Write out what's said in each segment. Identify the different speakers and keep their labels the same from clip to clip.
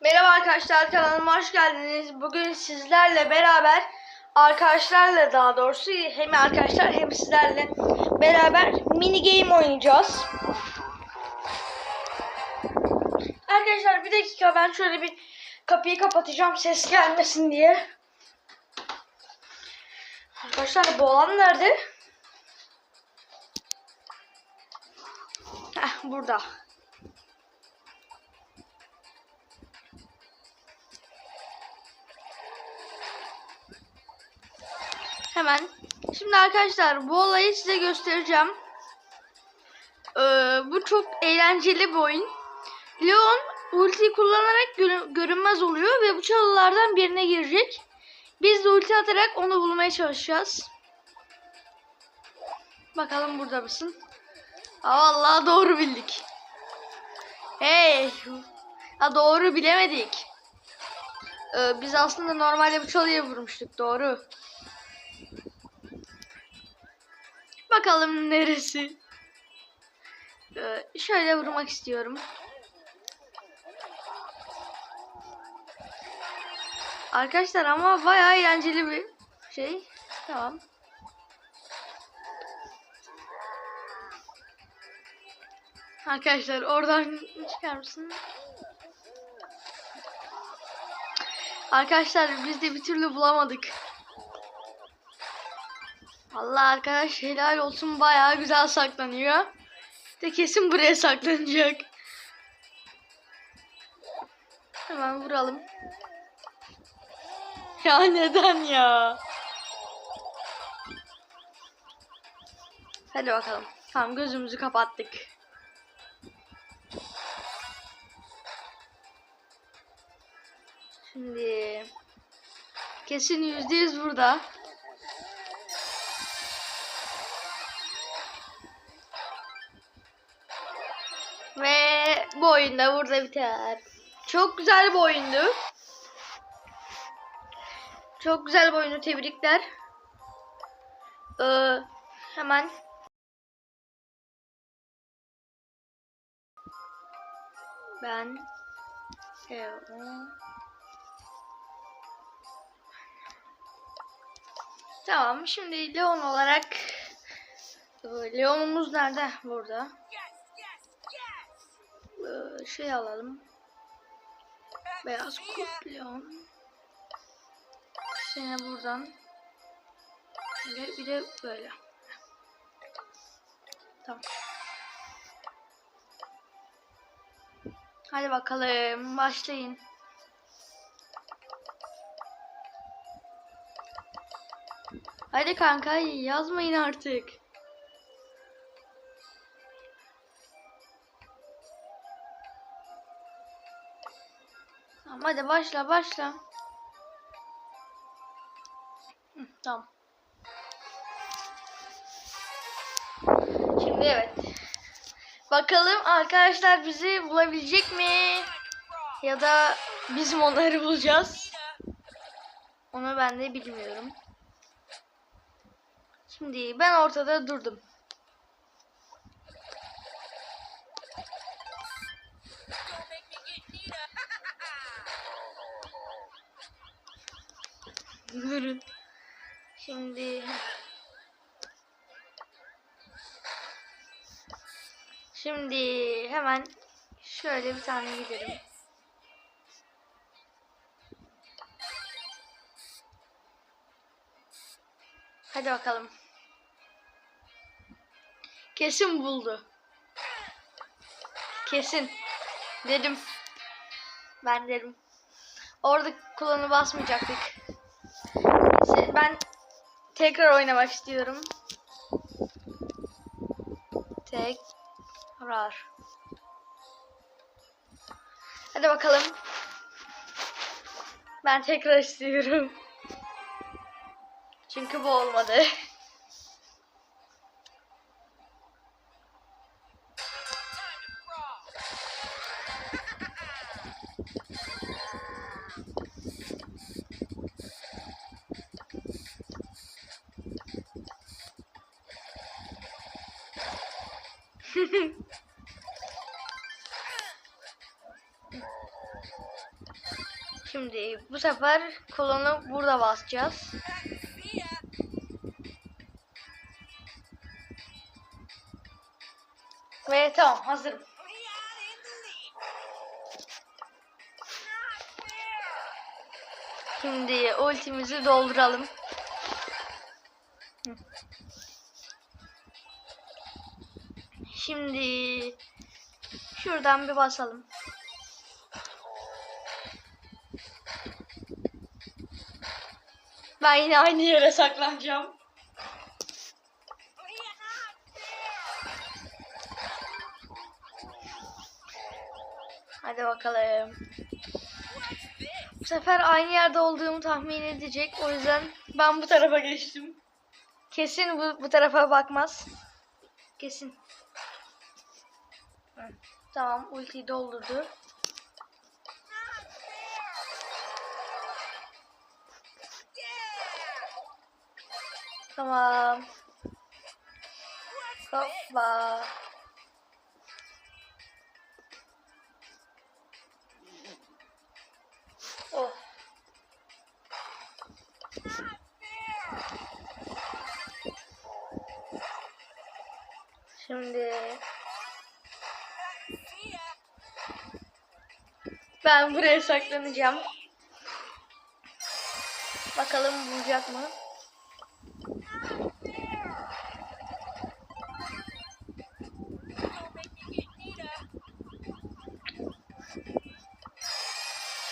Speaker 1: Merhaba arkadaşlar kanalıma hoş geldiniz. Bugün sizlerle beraber arkadaşlarla daha doğrusu hem arkadaşlar hem sizlerle beraber mini game oynayacağız. Arkadaşlar bir dakika ben şöyle bir kapıyı kapatacağım ses gelmesin diye. Arkadaşlar bu olan nerede? Heh burada. Hemen. Şimdi arkadaşlar bu olayı size göstereceğim. Ee, bu çok eğlenceli bir oyun. Leon ulti kullanarak görün- görünmez oluyor ve bu çalılardan birine girecek. Biz de ulti atarak onu bulmaya çalışacağız. Bakalım burada mısın? Aa, vallahi doğru bildik. Hey. Ha doğru bilemedik. Ee, biz aslında normalde bu çalıya vurmuştuk. Doğru. Bakalım neresi. Ee, şöyle vurmak istiyorum. Arkadaşlar ama bayağı eğlenceli bir şey. Tamam. Arkadaşlar oradan çıkar mısın? Arkadaşlar biz de bir türlü bulamadık. Allah arkadaş helal olsun bayağı güzel saklanıyor. De kesin buraya saklanacak. Hemen vuralım. Ya neden ya? Hadi bakalım. Tamam gözümüzü kapattık. Şimdi kesin yüzde yüz burada. Bu oyun da burada biter. Çok güzel bir oyundu. Çok güzel bir oyunu tebrikler. Ee, hemen ben. Tamam şimdi Leon olarak Leon'umuz nerede? Burada. Ee, şey alalım. Beyaz kurt Leon. Seni buradan. Böyle bir de böyle. Tamam. Hadi bakalım başlayın. Hadi kanka yazmayın artık. Hadi başla başla. Hı, tamam. Şimdi evet. Bakalım arkadaşlar bizi bulabilecek mi? Ya da biz mi onları bulacağız? Onu ben de bilmiyorum. Şimdi ben ortada durdum. Durun. Şimdi Şimdi hemen şöyle bir tane gidelim. Hadi bakalım. Kesin buldu. Kesin. Dedim. Ben dedim. Orada kullanı basmayacaktık. Ben tekrar oynamak istiyorum. Tekrar. Hadi bakalım. Ben tekrar istiyorum. Çünkü bu olmadı. Şimdi bu sefer kolonu burada basacağız. Ve tamam hazırım. Şimdi ultimizi dolduralım. Şimdi şuradan bir basalım. Ben yine aynı yere saklanacağım. Hadi bakalım. Bu sefer aynı yerde olduğumu tahmin edecek. O yüzden ben bu tarafa geçtim. Kesin bu, bu tarafa bakmaz. Kesin. Tamam ultiyi doldurdu. Tamam. Hoppa. Ben buraya saklanacağım. Bakalım bulacak mı?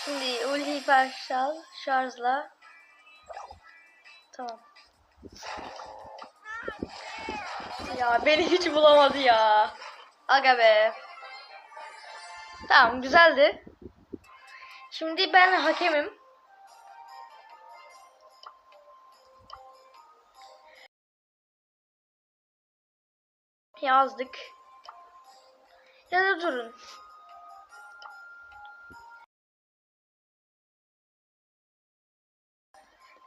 Speaker 1: Şimdi ulti hiper şarjla. Tamam. Ya beni hiç bulamadı ya. Aga be. Tamam güzeldi. Şimdi ben hakemim. Yazdık. Ya da durun.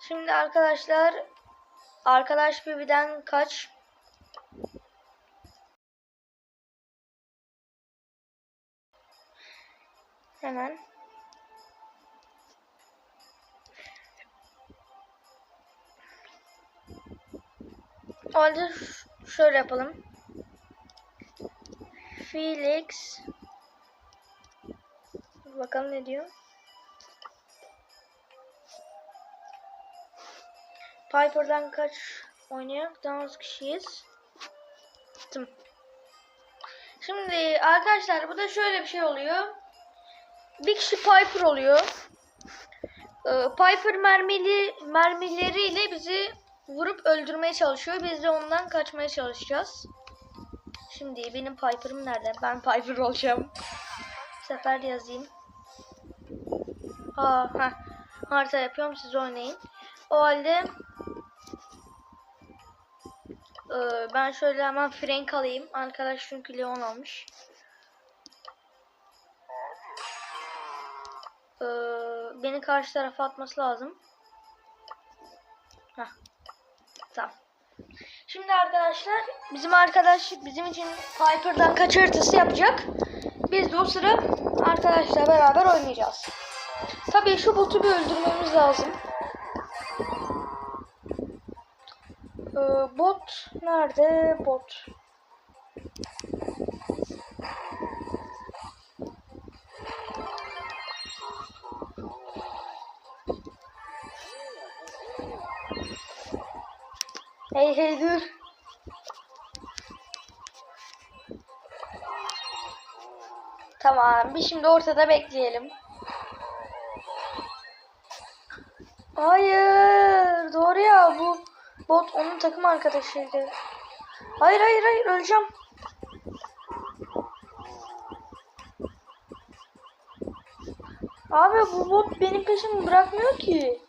Speaker 1: Şimdi arkadaşlar arkadaş birden kaç? Hemen. O halde şöyle yapalım. Felix Bakalım ne diyor. Piper'dan kaç oynuyor? Daha az kişiyiz. Tamam. Şimdi arkadaşlar bu da şöyle bir şey oluyor. Bir kişi Piper oluyor. Ee, Piper mermili mermileriyle bizi vurup öldürmeye çalışıyor. Biz de ondan kaçmaya çalışacağız. Şimdi benim Piper'ım nerede? Ben Piper olacağım. Bu sefer yazayım. Aa, heh. Harita yapıyorum siz oynayın. O halde ee, ben şöyle hemen Frank alayım. Arkadaş çünkü Leon almış. Ee, beni karşı tarafa atması lazım. Şimdi arkadaşlar bizim arkadaş bizim için Piper'dan kaç haritası yapacak. Biz de o sıra arkadaşlar beraber oynayacağız. Tabii şu botu bir öldürmemiz lazım. Ee, bot nerede? Bot. Hey hey dur. Tamam, bir şimdi ortada bekleyelim. Hayır, doğru ya bu bot onun takım arkadaşıydı. Hayır hayır hayır öleceğim. Abi bu bot benim peşimi bırakmıyor ki.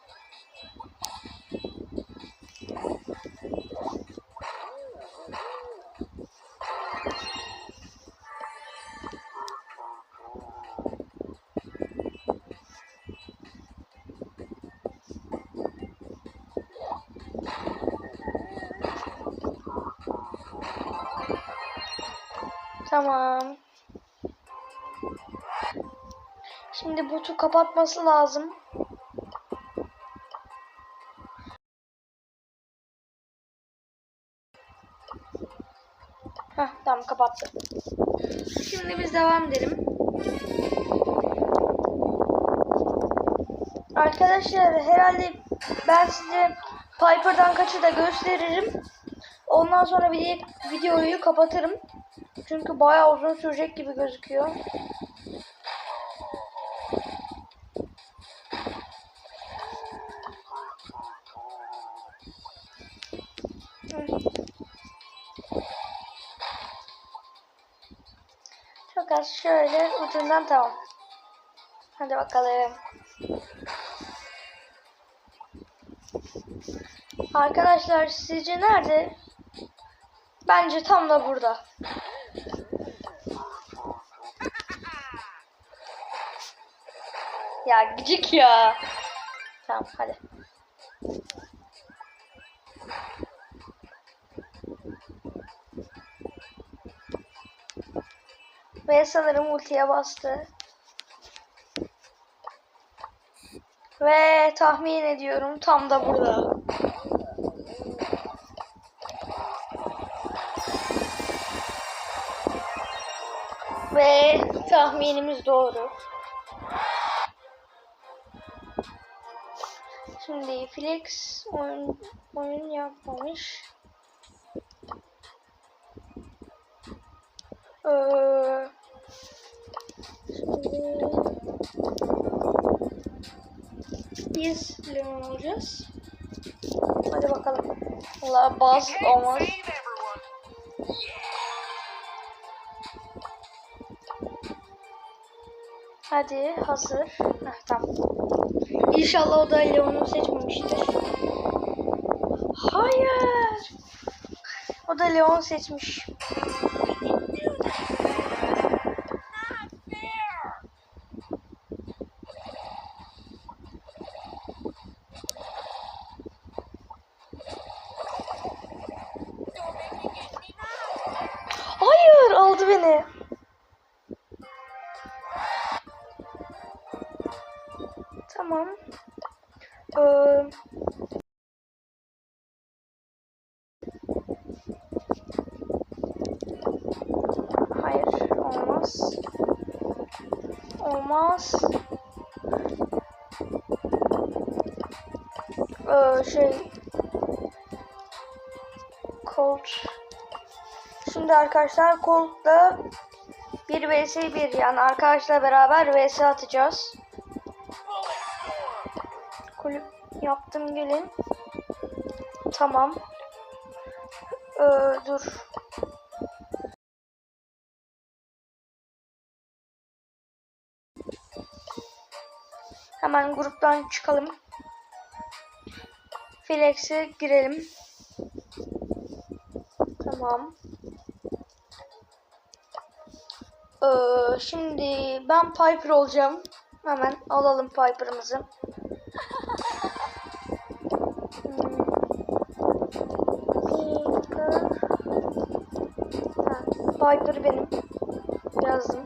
Speaker 1: Tamam. Şimdi botu kapatması lazım. Heh, tamam kapattı. Şimdi biz devam edelim. Arkadaşlar herhalde ben size Piper'dan kaçı da gösteririm. Ondan sonra video, videoyu kapatırım. Çünkü bayağı uzun sürecek gibi gözüküyor. Çok az şöyle ucundan tamam. Hadi bakalım. Arkadaşlar sizce nerede? Bence tam da burada. Gıcık ya. Tamam hadi. Ve sanırım ultiye bastı. Ve tahmin ediyorum tam da burada. Ve tahminimiz doğru. Şimdi Flex oyun, oyun yapmamış. Ee, şimdi biz limon alacağız. Hadi bakalım. Allah baz olmaz. Hadi hazır. Heh, tamam. İnşallah o da Leon'u seçmemiştir. Hayır. O da Leon seçmiş. Olmaz. Ee, şey Colt Şimdi arkadaşlar Colt'la 1 vs 1 yani arkadaşla beraber vs atacağız. Kulüp yaptım gelin. Tamam. Ee, dur. Hemen gruptan çıkalım. Flex'e girelim. Tamam. Ee, şimdi ben Piper olacağım. Hemen alalım Piper'ımızı. Piper. Benim. Yazdım.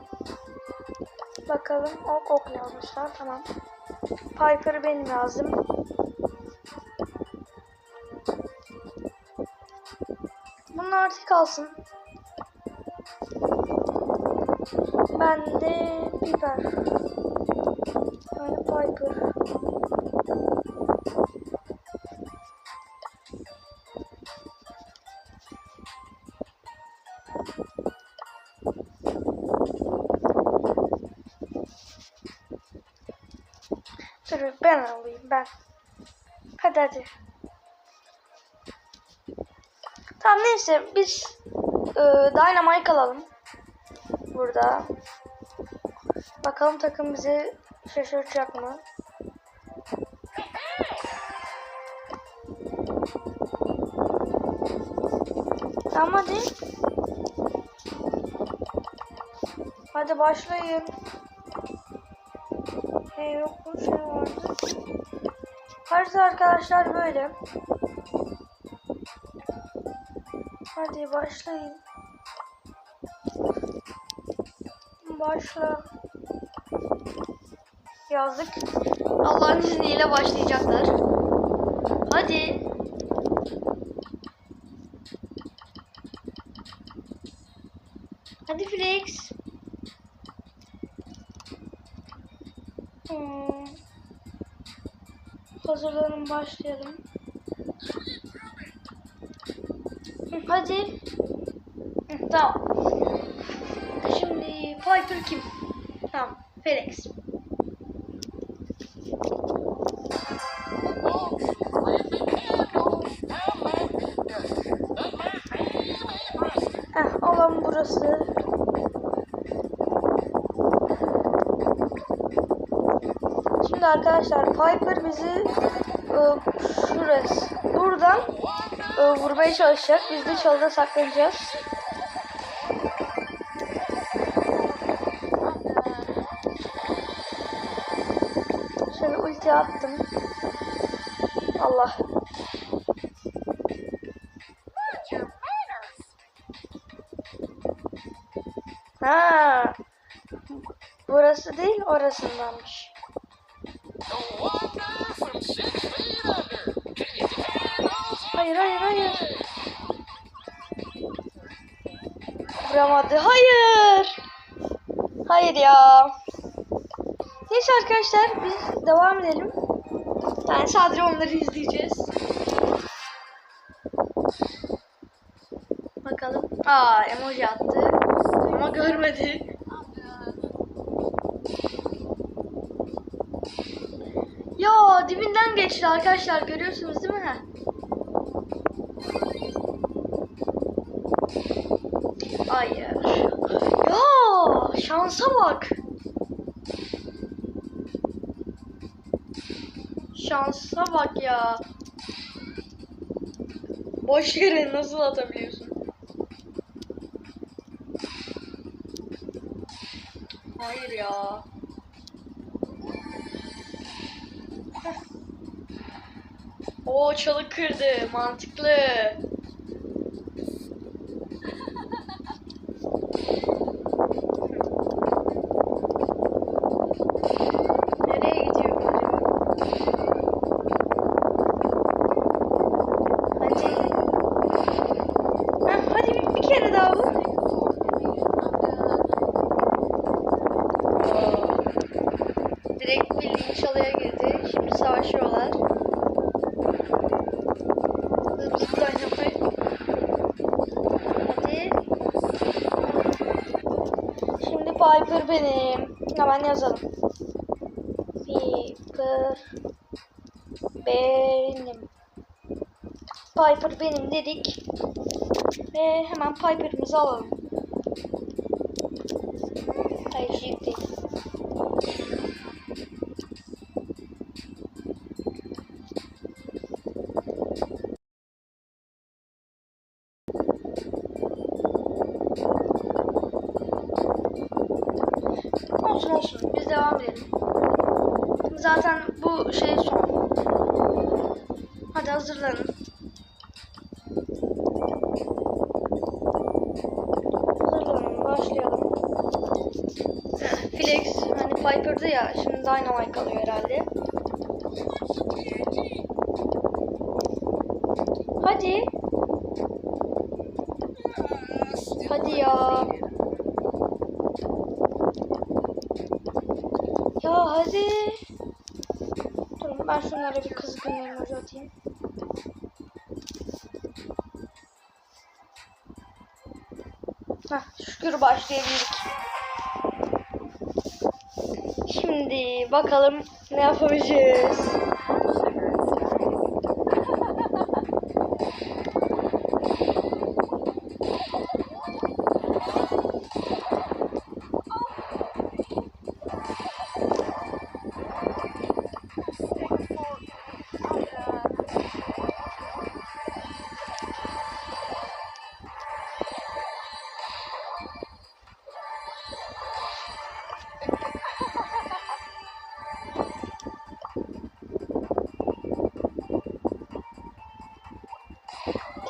Speaker 1: Bakalım. Ok ok yazmışlar. Tamam. Piper benim yazdım. Bunlar artık kalsın. Ben de biber. Yani Piper. Dur ben alayım ben. Hadi hadi. Tamam neyse biz e, Dynamite alalım. Burada. Bakalım takım bizi şaşırtacak mı? Tamam hadi. Hadi başlayın. Hey yok bu şey vardı. Harita arkadaşlar böyle. Hadi başlayın. Başla. yazdık. Allah'ın izniyle başlayacaklar. Hadi. Hadi Flex. Başlayalım. Hadi. Tamam. Şimdi Piper kim? Tamam. Felix. Heh, alan burası. Şimdi arkadaşlar Piper bizi şurası buradan e, vurmaya çalışacak. Biz de çalıda saklanacağız. Şöyle ulti attım. Allah. Ha. Burası değil orasındanmış. Hayır hayır hayır. Vuramadı. Hayır. Hayır ya. Neyse arkadaşlar biz devam edelim. Yani sadece onları izleyeceğiz. Bakalım. Aa emoji attı. Ama görmedi. Ya dibinden geçti arkadaşlar görüyorsunuz değil mi? Hayır. Şansa bak. Şansa bak ya. Boş yere nasıl atabiliyorsun? Hayır ya. Oo çalı kırdı. Mantıklı. Nereye gidiyor bu acaba? Hadi. Heh, hadi bir, bir kere daha vur. Oo. Direkt bildiğin çalıya girdi. Şimdi savaşıyorlar. Zıp zıp dynamite. Hadi. Şimdi Piper benim. Hemen yazalım. Piper benim. Piper benim dedik. Ve hemen Piper'ımızı alalım. Hayır şey değil. Piper'dı ya şimdi Dynamite kalıyor herhalde. Hadi. Hadi ya. Ya hadi. Durun ben şunlara bir kızgın emoji atayım. Heh, şükür başlayabildik. Şimdi bakalım ne yapabileceğiz.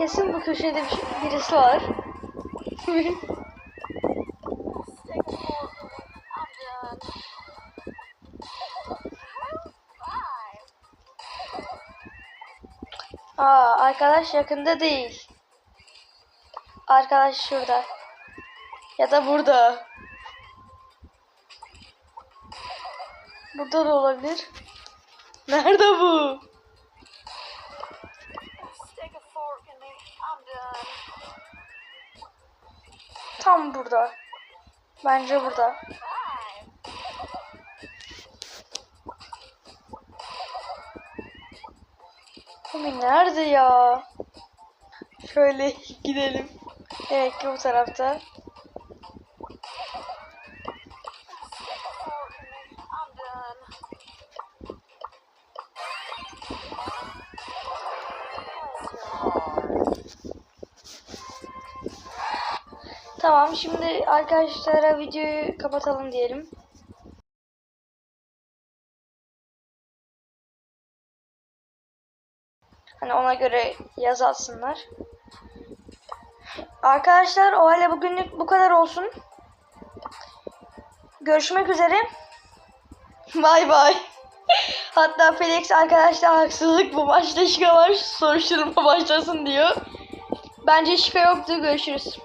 Speaker 1: Kesin bu köşede bir şey- birisi var. Aa, arkadaş yakında değil. Arkadaş şurada. Ya da burada. Burada da olabilir. Nerede bu? Tam burada. Bence burada. Abi nerede ya? Şöyle gidelim. Evet ki bu tarafta. Tamam şimdi arkadaşlara videoyu kapatalım diyelim. Hani ona göre yaz alsınlar. Arkadaşlar o halde bugünlük bu kadar olsun. Görüşmek üzere. Bay bay. Hatta Felix arkadaşlar haksızlık bu maçta şika var soruşturma başlasın diyor. Bence şika yoktu. Görüşürüz.